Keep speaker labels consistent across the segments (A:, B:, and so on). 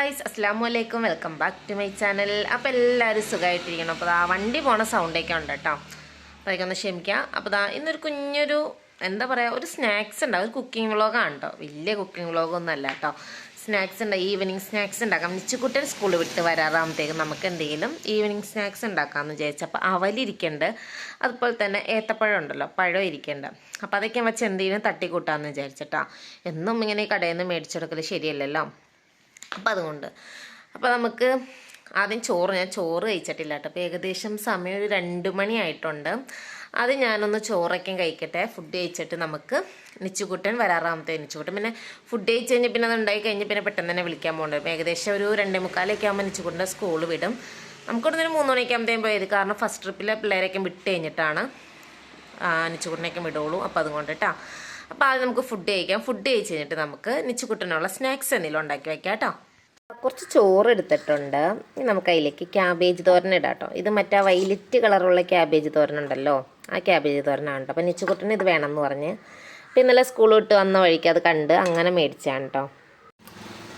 A: Guys അസ്സാം വലൈക്കും welcome back to my channel അപ്പോൾ എല്ലാവരും സുഖമായിട്ടിരിക്കണം അപ്പോൾ ആ വണ്ടി പോണ സൗണ്ടൊക്കെ ഉണ്ട് കേട്ടോ. അപ്പോൾ അതൊക്കെ ഒന്ന് ക്ഷമിക്കാം. അപ്പോൾ ദാ ഇന്നൊരു കുഞ്ഞൊരു എന്താ പറയുക ഒരു സ്നാക്സ് ഉണ്ടാവും ഒരു കുക്കിംഗ് വ്ളോഗാണ് കേട്ടോ വലിയ കുക്കിംഗ് വ്ളോഗൊന്നും അല്ല കേട്ടോ സ്നാക്സ് ഉണ്ട്. ഈവനിങ് സ്നാക്സ് ഉണ്ടാക്കാം. നിച്ചുകുട്ടൻ സ്കൂളിൽ വിട്ട് വരാറാകുമ്പോഴത്തേക്കും നമുക്ക് എന്തെങ്കിലും ഈവനിങ് സ്നാക്സ് ഉണ്ടാക്കാമെന്ന് വിചാരിച്ചു. അപ്പോൾ അവലിരിക്കുന്നുണ്ട് അതുപോലെ തന്നെ ഏത്തപ്പഴം ഉണ്ടല്ലോ. പഴം ഇരിക്കുന്നുണ്ട് അപ്പോൾ അതൊക്കെ വെച്ച് എന്തെങ്കിലും തട്ടിക്കൂട്ടാമെന്ന് വിചാരിച്ചിട്ടാ എന്നും ഇങ്ങനെ കടയിൽ നിന്ന് മേടിച്ചെടുക്കൽ ശരിയല്ലല്ലോ. അപ്പോൾ അതുകൊണ്ട്. അപ്പോൾ നമുക്ക് ആദ്യം ചോറ് ഞാൻ ചോറ് കഴിച്ചിട്ടില്ല കേട്ടോ. അപ്പോൾ ഏകദേശം സമയം ഒരു രണ്ട് മണി ആയിട്ടുണ്ട്. അത് ഞാനൊന്ന് ചോറൊക്കെ കഴിക്കട്ടെ. ഫുഡ് കഴിച്ചിട്ട് നമുക്ക് നിച്ചുകുട്ടൻ വരാറാമത്തെ നിച്ചുകുട്ടൻ പിന്നെ ഫുഡ് കഴിച്ച് കഴിഞ്ഞ് പിന്നെ അത് ഉണ്ടായി കഴിഞ്ഞ് പിന്നെ പെട്ടെന്ന് തന്നെ വിളിക്കാൻ പോകേണ്ടത് ഏകദേശം ഒരു രണ്ടേ മുക്കാലൊക്കെ ആകുമ്പോൾ നിച്ചുകുട്ടന്റെ സ്കൂൾ വിടും. നമുക്കിവിടെ ഒരു മൂന്ന് മണിയൊക്കെ ആകുമ്പോഴത്തേക്കും പോയത് കാരണം ഫസ്റ്റ് ട്രിപ്പിലെ പിള്ളേരൊക്കെ വിട്ട് കഴിഞ്ഞിട്ടാണ് നിച്ചുകുട്ടനൊക്കെ വിടുള്ളൂ. അപ്പോൾ അതുകൊണ്ട് കേട്ടോ അപ്പോൾ ആദ്യം നമുക്ക് ഫുഡ് കഴിക്കാം. ഫുഡ് കഴിച്ച് കഴിഞ്ഞിട്ട് നമുക്ക് നിച്ചുകുട്ടനുള്ള സ്നാക്സ് എന്തെങ്കിലും ഉണ്ടാക്കി വയ്ക്കാം കേട്ടോ. കുറച്ച് ചോറ് എടുത്തിട്ടുണ്ട്. നമുക്ക് അതിലേക്ക് ക്യാബേജ് തോരൻ ഇടാം കേട്ടോ. ഇത് മറ്റേ വൈലറ്റ് കളറുള്ള ക്യാബേജ് തോരൻ ഉണ്ടല്ലോ. ആ ക്യാബേജ് തോരനാണ് കേട്ടോ. അപ്പോൾ നിച്ചുകുട്ടന് ഇത് വേണമെന്ന് പറഞ്ഞ്. അപ്പോൾ ഇന്നലെ സ്കൂൾ വിട്ട് വന്ന വഴിക്ക് അത് കണ്ട് അങ്ങനെ മേടിച്ചാണ് കേട്ടോ.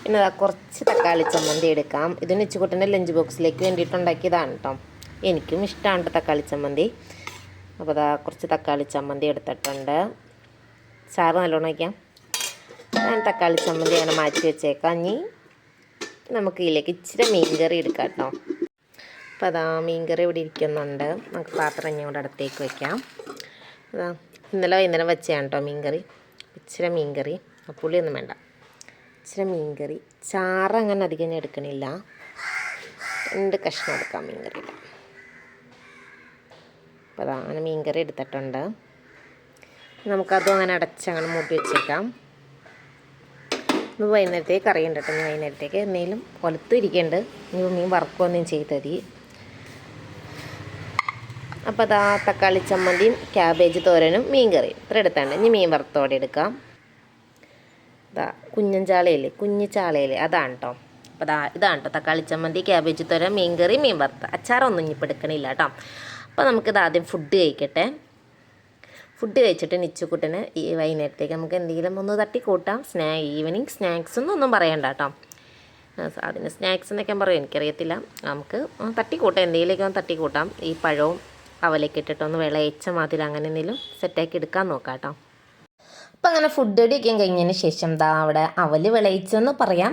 A: പിന്നെ കുറച്ച് തക്കാളി ചമ്മന്തി എടുക്കാം. ഇത് നിച്ചുകുട്ടന്റെ ലഞ്ച് ബോക്സിലേക്ക് വേണ്ടിയിട്ട് ഉണ്ടാക്കിയതാണ് കേട്ടോ. എനിക്കും ഇഷ്ടമാണ് തക്കാളി ചമ്മന്തി. അപ്പോൾ അതാ കുറച്ച് തക്കാളി ചമ്മന്തി എടുത്തിട്ടുണ്ട്. ചാറ് നല്ലോണം വയ്ക്കാം ഞാൻ തക്കാളി ചമ്മന്തി അങ്ങനെ മാറ്റി വെച്ചേക്കാം. ഇനി നമുക്ക് ഇതിലേക്ക് ഇച്ചിരി മീൻകറി എടുക്കാം കേട്ടോ. അപ്പോൾ അതാ മീൻകറി ഇവിടെ ഇരിക്കുന്നുണ്ട്. നമുക്ക് പാത്രം ഇനി കൂടെ അടുത്തേക്ക് വയ്ക്കാം അതാ ഇന്നലെ വൈകുന്നേരം വെച്ചതാണ് കേട്ടോ മീൻകറി. ഇച്ചിരി മീൻകറി. പുളിയൊന്നും വേണ്ട. ഇച്ചിരി മീൻകറി. ചാറ് അങ്ങനെ അധികം ഞാൻ എടുക്കണില്ല. രണ്ട് കഷ്ണം എടുക്കാം മീൻകറിയുടെ അതാ അങ്ങനെ മീൻകറി എടുത്തിട്ടുണ്ട്. നമുക്കതും അങ്ങനെ അടച്ചങ്ങനെ മൂട്ടി വെച്ചേക്കാം. ഇന്ന് വൈകുന്നേരത്തേക്ക് കറി ഉണ്ട് കേട്ടോ. ഇനി വൈകുന്നേരത്തേക്ക് എന്തെങ്കിലും കൊലത്തും ഇരിക്കുന്നുണ്ട് ഇനി മീൻ വറക്കുകയൊന്നും തരി. അപ്പോൾ അതാ തക്കാളി ചമ്മന്തിയും ക്യാബേജ് തോരനും മീൻ കറിയും ഇത്ര എടുത്താണ്ട്. ഇനി മീൻ വറുത്തോടെ എടുക്കാം. ഇതാ കുഞ്ഞൻ ചാളയില്ലേ? കുഞ്ഞു ചാളയില്ലേ? അതാണ് കേട്ടോ അപ്പോൾ അതാ ഇതാണ് കേട്ടോ തക്കാളി ചമ്മന്തി ക്യാബേജ് തോരൻ മീൻ കറി മീൻ വറുത്ത. അച്ചാറൊന്നും ഇനിയിപ്പോൾ എടുക്കണില്ല കേട്ടോ അപ്പോൾ നമുക്കിത് ആദ്യം ഫുഡ് കഴിക്കട്ടെ. ഫുഡ് കഴിച്ചിട്ട് നിച്ചുക്കുട്ടന് ഈ വൈകുന്നേരത്തേക്ക് നമുക്ക് എന്തെങ്കിലും ഒന്ന് തട്ടി കൂട്ടാം. സ്നാ ഈവനിങ് സ്നാക്സ് ഒന്നും പറയണ്ട കേട്ടോ. അതിന് സ്നാക്സ് എന്നൊക്കെ പറയും. എനിക്കറിയത്തില്ല. നമുക്ക് തട്ടിക്കൂട്ടാം എന്തെങ്കിലുമൊക്കെ ഒന്ന് തട്ടിക്കൂട്ടാം ഈ പഴവും അവലേക്ക് ഇട്ടിട്ടൊന്ന് വിളയിച്ച മാതിരി അങ്ങനെ എന്തെങ്കിലും സെറ്റാക്കി എടുക്കാൻ നോക്കാം കേട്ടോ. അപ്പം അങ്ങനെ ഫുഡ് അടിയൊക്കെ കഴിഞ്ഞതിന് ശേഷം ദാ അവിടെ അവൽ വിളയിച്ചെന്ന് പറയാം.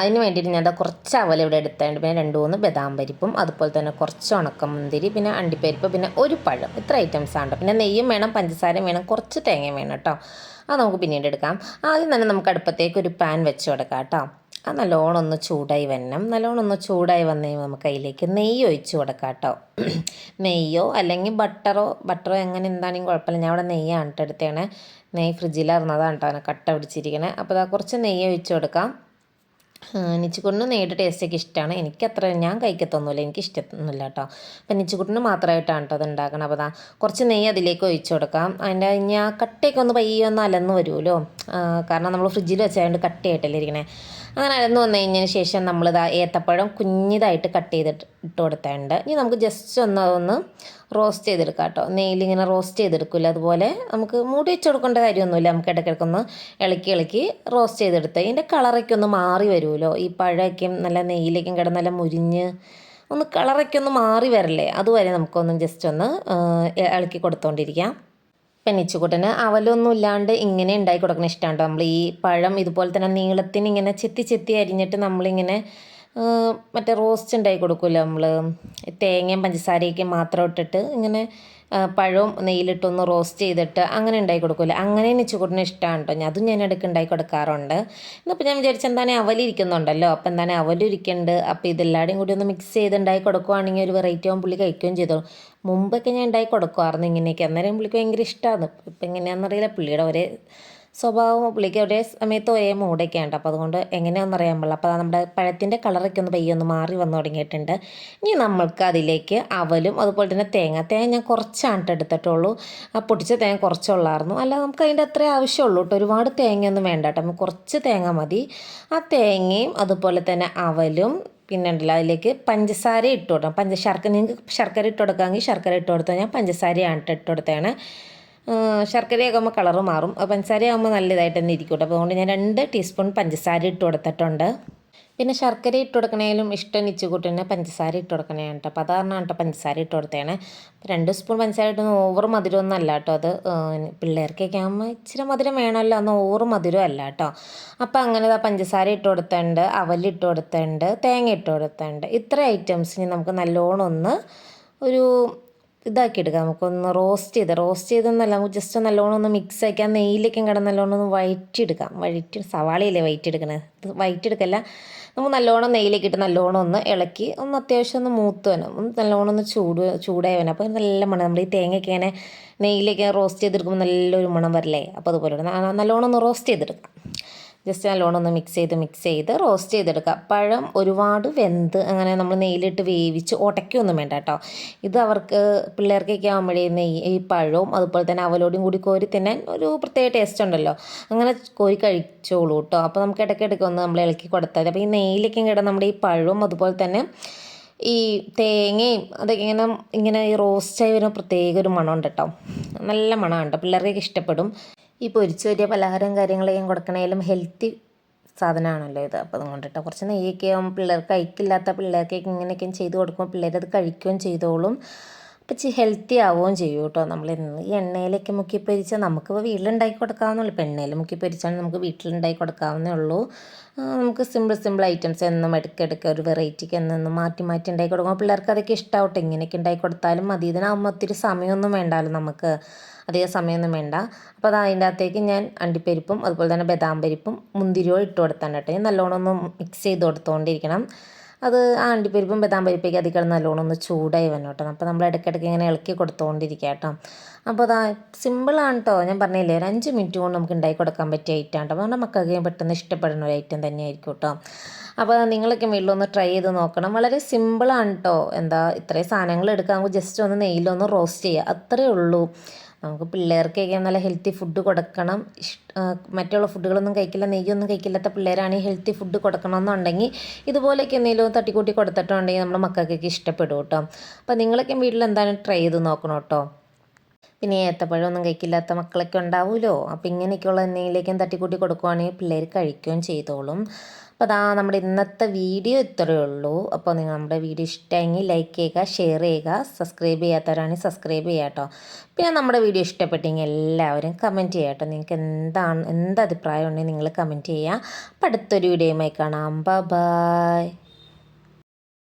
A: അതിന് വേണ്ടിയിട്ട് ഞാൻ കുറച്ച് അവൽ ഇവിടെ എടുത്തുണ്ട്. പിന്നെ രണ്ട് മൂന്ന് ബദാം പരിപ്പും അതുപോലെ തന്നെ കുറച്ച് ഉണക്കമുന്തിരി പിന്നെ അണ്ടിപ്പരിപ്പ് പിന്നെ ഒരു പഴം. ഇത്ര ഐറ്റംസ് ആണ് പിന്നെ നെയ്യും വേണം പഞ്ചസാരയും വേണം കുറച്ച് തേങ്ങയും വേണം കേട്ടോ. അത് നമുക്ക് പിന്നീട് എടുക്കാം. ആദ്യം തന്നെ നമുക്ക് അടുപ്പത്തേക്ക് ഒരു പാൻ വെച്ച് കൊടുക്കാം കേട്ടോ. അത് നല്ലോണം ഒന്ന് ചൂടായി വരണം. നല്ലോണം ഒന്ന് ചൂടായി വന്നു കഴിയുമ്പോൾ നമുക്ക് അതിലേക്ക് നെയ്യ് ഒഴിച്ച് കൊടുക്കാം കേട്ടോ. നെയ്യോ അല്ലെങ്കിൽ ബട്ടറോ ബട്ടറോ എങ്ങനെ എന്താണെങ്കിലും കുഴപ്പമില്ല. ഞാൻ അവിടെ നെയ്യാണ് കേട്ടോ എടുത്തേണേ നെയ്യ് ഫ്രിഡ്ജിലിറന്നതാണ് കേട്ടോ കട്ട പിടിച്ചിരിക്കണേ. അപ്പോൾ അതാ കുറച്ച് നെയ്യ് ഒഴിച്ച് കൊടുക്കാം. നിച്ചുകുട്ടിന് നെയ്യുടെ ടേസ്റ്റൊക്കെ ഇഷ്ടമാണ് എനിക്ക് അത്ര ഞാൻ കഴിക്കത്തൊന്നുമില്ല. എനിക്ക് ഇഷ്ടമൊന്നുമില്ല കേട്ടോ. അപ്പം നിച്ചുകുട്ടിന് മാത്രമായിട്ടാണ് കേട്ടോ അത് ഉണ്ടാക്കണം. അപ്പോൾ അതാ കുറച്ച് നെയ്യ് അതിലേക്ക് ഒഴിച്ചു കൊടുക്കാം. അതിന്റെ ആ കട്ടയൊക്കെ ഒന്ന് പയ്യൊന്ന് അലന്ന് വരുമല്ലോ. കാരണം നമ്മൾ ഫ്രിഡ്ജിൽ വെച്ചതുകൊണ്ട് കട്ടയായിട്ടല്ലേ ഇരിക്കണേ. അങ്ങനെ അരന്ന് വന്നു കഴിഞ്ഞതിന് ശേഷം നമ്മളിതാ ഏത്തപ്പഴം കുഞ്ഞിതായിട്ട് കട്ട് ചെയ്തിട്ട് ഇട്ട് കൊടുത്തിട്ടുണ്ട് ഇനി നമുക്ക് ജസ്റ്റ് ഒന്ന് അതൊന്ന് റോസ്റ്റ് ചെയ്തെടുക്കാം കേട്ടോ നെയ്യിലിങ്ങനെ റോസ്റ്റ് ചെയ്തെടുക്കില്ല? അതുപോലെ നമുക്ക് മൂടി വെച്ച് കൊടുക്കേണ്ട കാര്യമൊന്നുമില്ല. നമുക്ക് ഇടയ്ക്കിടയ്ക്കൊന്ന് ഇളക്കി ഇളക്കി റോസ്റ്റ് ചെയ്തെടുത്ത് ഇതിന്റെ കളറൊക്കെ ഒന്ന് മാറി വരുമല്ലോ? ഈ പഴമൊക്കെയും നല്ല നെയ്യിലേക്കും കിടന്ന് നല്ല മുരിഞ്ഞ് ഒന്ന് കളറൊക്കെ ഒന്ന് മാറി വരല്ലേ? അതുവരെ നമുക്കൊന്ന് ജസ്റ്റ് ഒന്ന് ഇളക്കി ഇളക്കി പെണ്ണിച്ചുകൂട്ടന് അവലൊന്നും ഇല്ലാണ്ട് ഇങ്ങനെ ഉണ്ടാക്കി കൊടുക്കണ ഇഷ്ടമാണ് നമ്മൾ ഈ പഴം ഇതുപോലെ തന്നെ നീളത്തിന് ഇങ്ങനെ ചെത്തി ചെത്തി അരിഞ്ഞിട്ട് നമ്മളിങ്ങനെ മറ്റേ റോസ്റ്റ് ഉണ്ടാക്കി കൊടുക്കുമല്ലോ നമ്മൾ തേങ്ങയും പഞ്ചസാരയൊക്കെ മാത്രം ഇട്ടിട്ട് ഇങ്ങനെ പഴവും നെയ്യിലിട്ടൊന്ന് റോസ്റ്റ് ചെയ്തിട്ട് അങ്ങനെ ഉണ്ടാക്കി കൊടുക്കില്ല അങ്ങനെ നിച്ചുകൂട്ടിന് ഇഷ്ടമാണ് കേട്ടോ ഞാൻ അതും ഞാൻ ഇടയ്ക്ക് ഉണ്ടാക്കി കൊടുക്കാറുണ്ട്. എന്നിപ്പോൾ ഞാൻ വിചാരിച്ച എന്താണ് അവലിരിക്കുന്നുണ്ടല്ലോ അപ്പോൾ എന്താണ് അവലിരിക്കുന്നുണ്ട് അപ്പോൾ ഇതെല്ലാവരും കൂടി ഒന്ന് മിക്സ് ചെയ്ത് ഉണ്ടാക്കി കൊടുക്കുവാണെങ്കിൽ ഒരു വെറൈറ്റി ആവും. പുള്ളി കഴിക്കുകയും ചെയ്തോളും. മുമ്പൊക്കെ ഞാൻ ഉണ്ടാക്കി കൊടുക്കുമായിരുന്നു ഇങ്ങനെയൊക്കെ. അന്നേരം പുള്ളിക്ക് ഭയങ്കര ഇഷ്ടമാണ് ഇപ്പം എങ്ങനെയാണെന്നറിയില്ല. പുള്ളിയുടെ ഒരേ സ്വഭാവം പുള്ളിക്ക് ഒരേ സമയത്ത് ഒരേ മൂടൊക്കെ ഉണ്ട്. അപ്പോൾ അതുകൊണ്ട് എങ്ങനെയാണെന്ന് അറിയാൻ പാടില്ല. അപ്പോൾ നമ്മുടെ പഴത്തിന്റെ കളറൊക്കെ ഒന്ന് പയ്യെ ഒന്ന് മാറി വന്നു തുടങ്ങിയിട്ടുണ്ട്. ഇനി നമ്മൾക്ക് അതിലേക്ക് അവലും അതുപോലെ തന്നെ തേങ്ങ. തേങ്ങ ഞാൻ കുറച്ചാണ് എടുത്തിട്ടുള്ളൂ. ആ പൊടിച്ച തേങ്ങ കുറച്ചുള്ളായിരുന്നു. അല്ല നമുക്ക് അതിന്റെ അത്രേ ആവശ്യമുള്ളൂ കേട്ടോ. ഒരുപാട് തേങ്ങയൊന്നും വേണ്ട കേട്ടോ. കുറച്ച് തേങ്ങ മതി. ആ തേങ്ങയും അതുപോലെ തന്നെ അവലും പിന്നെ ഉണ്ടല്ലോ അതിലേക്ക് പഞ്ചസാര ഇട്ട് കൊടുക്കണം. പഞ്ച ശർക്കര നിങ്ങൾക്ക് ശർക്കര ഇട്ട് കൊടുക്കാമെങ്കിൽ ശർക്കര ഇട്ട് കൊടുത്താൽ ഞാൻ പഞ്ചസാരയാണ് ട്ടോ ഇട്ട് കൊടുത്തതാണ് ശർക്കരയൊക്കെ ആകുമ്പോൾ കളറ് മാറും. പഞ്ചസാര ആകുമ്പോൾ നല്ല ഇതായിട്ട് തന്നെ ഇരിക്കും കേട്ടോ. അപ്പോൾ അതുകൊണ്ട് ഞാൻ രണ്ട് ടീസ്പൂൺ പഞ്ചസാര ഇട്ട് കൊടുത്തിട്ടുണ്ട്. പിന്നെ ശർക്കര ഇട്ട് കൊടുക്കണേലും ഇഷ്ടം നിച്ചുകൂട്ടിന് പഞ്ചസാര ഇട്ട് കൊടുക്കണേ കേട്ടോ. അപ്പോൾ അതാണ് കേട്ടോ പഞ്ചസാര ഇട്ട് കൊടുത്തേണ്. രണ്ട് സ്പൂൺ പഞ്ചസാര ഇട്ടൊന്നും ഓവർ മധുരമൊന്നും അല്ല കേട്ടോ അത്. പിള്ളേർക്കൊക്കെ ആകുമ്പോൾ ഇച്ചിരി മധുരം വേണമല്ലോ അന്ന് ഓവർ മധുരം അല്ല കേട്ടോ. അപ്പോൾ അങ്ങനെ ഇതാ പഞ്ചസാര ഇട്ട് കൊടുത്തിട്ടുണ്ട് അവലിട്ട് കൊടുത്തിട്ടുണ്ട് തേങ്ങ ഇട്ട് കൊടുത്തിട്ടുണ്ട് ഇത്ര ഐറ്റംസിന് നമുക്ക് നല്ലോണം ഒന്ന് ഒരു ഇതാക്കി എടുക്കാം നമുക്കൊന്ന് റോസ്റ്റ് ചെയ്ത് റോസ്റ്റ് ചെയ്തെന്നല്ല നമുക്ക് ജസ്റ്റ് നല്ലോണം ഒന്ന് മിക്സ് ആക്കി നെയ്യിലേക്കും കിടന്ന് നല്ലോണം ഒന്ന് വഴറ്റിയെടുക്കാം വഴറ്റി സവാളയില്ലേ വഴറ്റിയെടുക്കണത് ഇത് വഴറ്റിയെടുക്കല്ല നമുക്ക് നല്ലോണം നെയ്യിലേക്ക് ഇട്ട് നല്ലോണം ഒന്ന് ഇളക്കി ഒന്ന് അത്യാവശ്യം ഒന്ന് മൂത്ത് വേണം ഒന്ന് നല്ലോണം ഒന്ന് ചൂട് ചൂടായി അപ്പോൾ നല്ല മണം. നമ്മൾ ഈ തേങ്ങയൊക്കെ ഇങ്ങനെ നെയ്യിലേക്ക് റോസ്റ്റ് ചെയ്തെടുക്കുമ്പോൾ നല്ലൊരു മണം വരില്ലേ? അപ്പോൾ അതുപോലെ നല്ലോണം ഒന്ന് റോസ്റ്റ് ചെയ്തെടുക്കാം. ജസ്റ്റ് നല്ലോണം ഒന്ന് മിക്സ് ചെയ്ത് മിക്സ് ചെയ്ത് റോസ്റ്റ് ചെയ്തെടുക്കുക. പഴം ഒരുപാട് വെന്ത് അങ്ങനെ നമ്മൾ നെയ്യിലിട്ട് വേവിച്ച് ഉടയ്ക്കൊന്നും വേണ്ട കേട്ടോ. ഇത് അവർക്ക് പിള്ളേർക്കൊക്കെ ആകുമ്പോഴേ നെയ്യ് ഈ പഴവും അതുപോലെ തന്നെ അവലോടും കൂടി കോരി തിന്നാൻ ഒരു പ്രത്യേക ടേസ്റ്റ് ഉണ്ടല്ലോ. അങ്ങനെ കോരി കഴിച്ചോളൂ കേട്ടോ. അപ്പോൾ നമുക്ക് ഇടയ്ക്കിടയ്ക്ക് ഒന്ന് നമ്മൾ ഇളക്കി കൊടുത്താൽ അപ്പോൾ ഈ നെയ്യിലൊക്കെ കിടന്ന് നമ്മുടെ ഈ പഴവും അതുപോലെ തന്നെ ഈ തേങ്ങയും അതൊക്കെ ഇങ്ങനെ ഇങ്ങനെ ഈ റോസ്റ്റായി വരുന്ന പ്രത്യേക ഒരു മണമുണ്ട് കേട്ടോ. നല്ല മണമുണ്ട് പിള്ളേർക്കൊക്കെ ഇഷ്ടപ്പെടും. ഈ പൊരിച്ചു വരിയ പലഹാരം കാര്യങ്ങളെയും കൊടുക്കണേലും ഹെൽത്തി സാധനമാണല്ലോ ഇത്. അപ്പോൾ അതുകൊണ്ടിട്ട് കുറച്ച് നെയ്യൊക്കെ ആകുമ്പോൾ പിള്ളേർക്ക് കഴിക്കില്ലാത്ത പിള്ളേർക്കൊക്കെ ഇങ്ങനെയൊക്കെ ചെയ്ത് കൊടുക്കുമ്പോൾ പിള്ളേരത് കഴിക്കുകയും ചെയ്തോളും. ഇച്ചിരി ഹെൽത്തി ആവുകയും ചെയ്യും കേട്ടോ. നമ്മൾ ഈ എണ്ണയിലൊക്കെ മുക്കി പൊരിച്ചാൽ നമുക്ക് വീട്ടിലുണ്ടാക്കി കൊടുക്കാവുന്നുള്ളൂ ഇപ്പോൾ എണ്ണയിൽ മുക്കി പൊരിച്ചാണ് നമുക്ക് വീട്ടിലുണ്ടാക്കി കൊടുക്കാവുന്നേ ഉള്ളൂ. നമുക്ക് സിമ്പിൾ സിമ്പിൾ ഐറ്റംസ് എന്നും ഇടയ്ക്കിടയ്ക്ക് ഒരു വെറൈറ്റിക്ക് എന്നും മാറ്റി മാറ്റി ഉണ്ടാക്കി കൊടുക്കുമ്പോൾ പിള്ളേർക്ക് അതൊക്കെ ഇഷ്ടമാവട്ടെ ഇങ്ങനെയൊക്കെ ഉണ്ടാക്കി കൊടുത്താലും മതി. ഇതിനാകുമ്പോൾ ഒത്തിരി സമയമൊന്നും വേണ്ടല്ലോ നമുക്ക്? അധികം സമയമൊന്നും വേണ്ട. അപ്പോൾ അത് അതിന്റെ അകത്തേക്ക് ഞാൻ അണ്ടിപ്പരിപ്പും അതുപോലെ തന്നെ ബദാം പരിപ്പും മുന്തിരിയോ ഇട്ട് കൊടുത്താണ് കേട്ടോ. നല്ലോണം ഒന്ന് മിക്സ് ചെയ്ത് കൊടുത്തുകൊണ്ടിരിക്കണം. അത് ആ അണ്ടിപ്പരിപ്പും ബദാം പരിപ്പൊക്കെ അതിൽ കിടന്ന് നല്ലോണം ഒന്ന് ചൂടായി വന്നു കേട്ടോ. അപ്പോൾ നമ്മൾ ഇടയ്ക്കിടയ്ക്ക് ഇങ്ങനെ ഇളക്കി കൊടുത്തുകൊണ്ടിരിക്കുക കേട്ടോ. അപ്പോൾ അതാ സിമ്പിളാണ് കേട്ടോ ഞാൻ പറഞ്ഞില്ലേ ഒരു അഞ്ച് മിനിറ്റ് കൊണ്ട് നമുക്ക് ഉണ്ടാക്കി കൊടുക്കാൻ പറ്റിയ ഐറ്റം കേട്ടോ നമ്മുടെ മക്കൾക്ക് പെട്ടെന്ന് ഇഷ്ടപ്പെടുന്ന ഒരു ഐറ്റം തന്നെയായിരിക്കും കേട്ടോ അപ്പോൾ നിങ്ങളൊക്കെ വീട്ടിലൊന്ന് ട്രൈ ചെയ്ത് നോക്കണം. വളരെ സിമ്പിളാണ് കേട്ടോ എന്താ ഇത്രയും സാധനങ്ങൾ എടുക്കാൻ ജസ്റ്റ് ഒന്ന് നെയ്യിലൊന്ന് റോസ്റ്റ് ചെയ്യുക അത്രയേ ഉള്ളൂ. നമുക്ക് പിള്ളേർക്കൊക്കെ നല്ല ഹെൽത്തി ഫുഡ് കൊടുക്കണം. മറ്റുള്ള ഫുഡുകളൊന്നും കഴിക്കില്ല നെയ്യൊന്നും കഴിക്കില്ലാത്ത പിള്ളേരാണെങ്കിൽ ഹെൽത്തി ഫുഡ് കൊടുക്കണം എന്നുണ്ടെങ്കിൽ ഇതുപോലെയൊക്കെ എന്തെങ്കിലും തട്ടിക്കൂട്ടി കൊടുത്തിട്ടുണ്ടെങ്കിൽ നമ്മുടെ മക്കൾക്കൊക്കെ ഇഷ്ടപ്പെടും കേട്ടോ. അപ്പോൾ നിങ്ങളൊക്കെ വീട്ടിൽ എന്തായാലും ട്രൈ ചെയ്ത് നോക്കണം കേട്ടോ? പിന്നെ ഏത്തപ്പഴമൊന്നും കഴിക്കില്ലാത്ത മക്കളൊക്കെ ഉണ്ടാവുമല്ലോ അപ്പോൾ ഇങ്ങനെയൊക്കെയുള്ള എന്തെങ്കിലേക്കും തട്ടിക്കൂട്ടി കൊടുക്കുവാണെങ്കിൽ പിള്ളേർ കഴിക്കുകയും ചെയ്തോളും. അപ്പോൾ അതാ നമ്മുടെ ഇന്നത്തെ വീഡിയോ ഇത്രയേ ഉള്ളൂ. അപ്പോൾ നിങ്ങൾ നമ്മുടെ വീഡിയോ ഇഷ്ടമെങ്കിൽ ലൈക്ക് ചെയ്യുക ഷെയർ ചെയ്യുക സബ്സ്ക്രൈബ് ചെയ്യാത്തവരാണെങ്കിൽ സബ്സ്ക്രൈബ് ചെയ്യുക കേട്ടോ. പിന്നെ നമ്മുടെ വീഡിയോ ഇഷ്ടപ്പെട്ടെങ്കിൽ എല്ലാവരും കമന്റ് ചെയ്യുക കേട്ടോ. നിങ്ങൾക്ക് എന്താണ് എന്ത് അഭിപ്രായം ഉണ്ടെങ്കിൽ നിങ്ങൾ കമന്റ് ചെയ്യുക. അപ്പോൾ അടുത്തൊരു വീഡിയോയുമായി കാണാം. ബൈ